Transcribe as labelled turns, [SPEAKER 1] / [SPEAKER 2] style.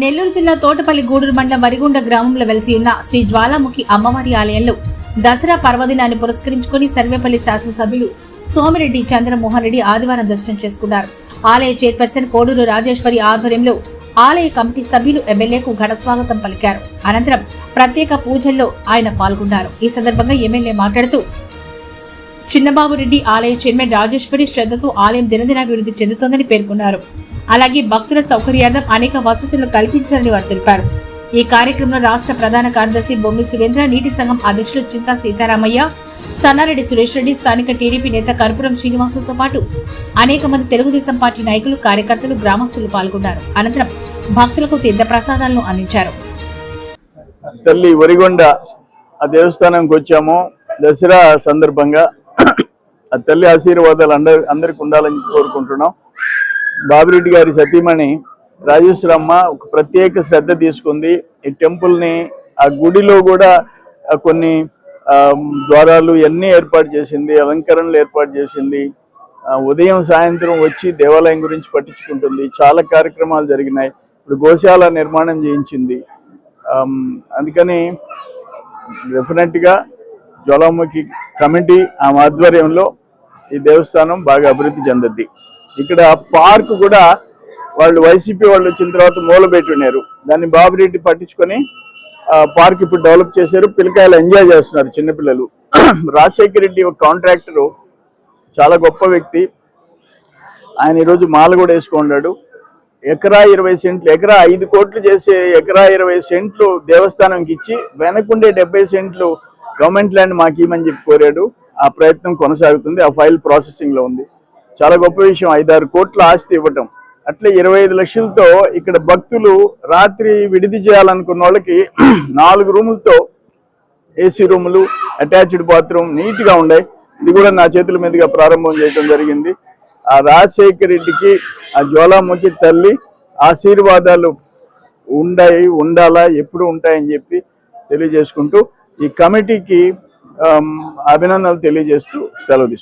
[SPEAKER 1] నెల్లూరు జిల్లా తోటపల్లి గూడూరు మండలం వరిగుండ గ్రామంలో వెలిసి ఉన్న శ్రీ జ్వాలాముఖి అమ్మవారి ఆలయంలో దసరా పర్వదినాన్ని పురస్కరించుకుని సర్వేపల్లి శాసనసభ్యులు సోమిరెడ్డి చంద్రమోహన్ రెడ్డి ఆదివారం దర్శనం చేసుకున్నారు. ఆలయ చైర్పర్సన్ కోడూరు రాజేశ్వరి ఆధ్వర్యంలో ఆలయ కమిటీ సభ్యులు ఎమ్మెల్యేకు ఘన స్వాగతం పలికారు. అనంతరం ప్రత్యేక పూజల్లో ఆయన పాల్గొన్నారు. ఈ సందర్భంగా ఎమ్మెల్యే మాట్లాడుతూ చిన్నబాబురెడ్డి ఆలయ చైర్మన్ రాజేశ్వరి శ్రద్ధతో ఆలయం దినదినాభివృద్ధి చెందుతోందని పేర్కొన్నారు. అలాగే భక్తుల సౌకర్యార్థం అనేక వసతులు కల్పించారని వారు తెలిపారు. ఈ కార్యక్రమంలో రాష్ట్ర ప్రధాన కార్యదర్శి బొమ్మి సురేంద్ర నీటి సంఘం అధ్యక్షులు చింతా సీతారామయ్య సన్నారెడ్డి సురేష్ రెడ్డి స్థానిక టీడీపీ నేత కర్పూరం శ్రీనివాసులతో పాటు అనేక మంది తెలుగుదేశం పార్టీ నాయకులు కార్యకర్తలు గ్రామస్తులు పాల్గొన్నారు. అనంతరం భక్తులకు తీర్థ ప్రసాదాలను అందించారు.
[SPEAKER 2] తల్లి వరిగొండ ఆ దేవస్థానంకి వచ్చాము. దసరా సందర్భంగా ఆ తల్లి ఆశీర్వాదాలు అందరి అందరికి ఉండాలని కోరుకుంటున్నాం. బాబిరెడ్డి గారి సతీమణి రాజేశ్వరమ్మ ఒక ప్రత్యేక శ్రద్ధ తీసుకుంది. ఈ టెంపుల్ని ఆ గుడిలో కూడా కొన్ని ద్వారాలు ఇవన్నీ ఏర్పాటు చేసింది అలంకరణలు ఏర్పాటు చేసింది. ఉదయం సాయంత్రం వచ్చి దేవాలయం గురించి పట్టించుకుంటుంది. చాలా కార్యక్రమాలు జరిగినాయి. ఇప్పుడు గోశాల నిర్మాణం చేయించింది. అందుకని డెఫినెట్గా జ్వాలాముఖి కమిటీ ఆమె ఆధ్వర్యంలో ఈ దేవస్థానం బాగా అభివృద్ధి చెందద్ది ఇక్కడ పార్క్ కూడా వాళ్ళు వైసీపీ వాళ్ళు వచ్చిన తర్వాత మూలబెట్టి ఉన్నారు. దాన్ని బాబురెడ్డి పట్టించుకొని ఆ, పార్క్ ఇప్పుడు డెవలప్ చేశారు. పిల్లకాయలు ఎంజాయ్ చేస్తున్నారు చిన్నపిల్లలు. రాజశేఖర రెడ్డి ఒక కాంట్రాక్టరు చాలా గొప్ప వ్యక్తి. ఆయన ఈరోజు మాల కూడా వేసుకున్నాడు ఎకరా ఇరవై సెంట్లు ఎకరా ఐదు కోట్లు చేసే ఎకరా ఇరవై సెంట్లు దేవస్థానంకి ఇచ్చి వెనకుండే డెబ్బై సెంట్లు గవర్నమెంట్ ల్యాండ్ మాకు ఇవ్వమని చెప్పి కోరాడు. ఆ ప్రయత్నం కొనసాగుతుంది. ఆ ఫైల్ ప్రాసెసింగ్లో ఉంది. చాలా గొప్ప విషయం. ఐదారు కోట్ల ఆస్తి ఇవ్వటం. అట్లే ఇరవై ఐదు లక్షలతో ఇక్కడ భక్తులు రాత్రి విడిది చేయాలనుకున్న వాళ్ళకి నాలుగు రూములతో ఏసీ రూములు అటాచ్డ్ బాత్రూమ్ నీట్గా ఉన్నాయి. ఇది కూడా నా చేతుల మీదుగా ప్రారంభం చేయడం జరిగింది. ఆ రాజశేఖర్ రెడ్డికి ఆ జ్వాలాముఖి తల్లి ఆశీర్వాదాలు ఉండాయి ఉండాలా ఎప్పుడు ఉంటాయని చెప్పి తెలియజేసుకుంటూ ఈ కమిటీకి అభినందనలు తెలియజేస్తూ సెలవు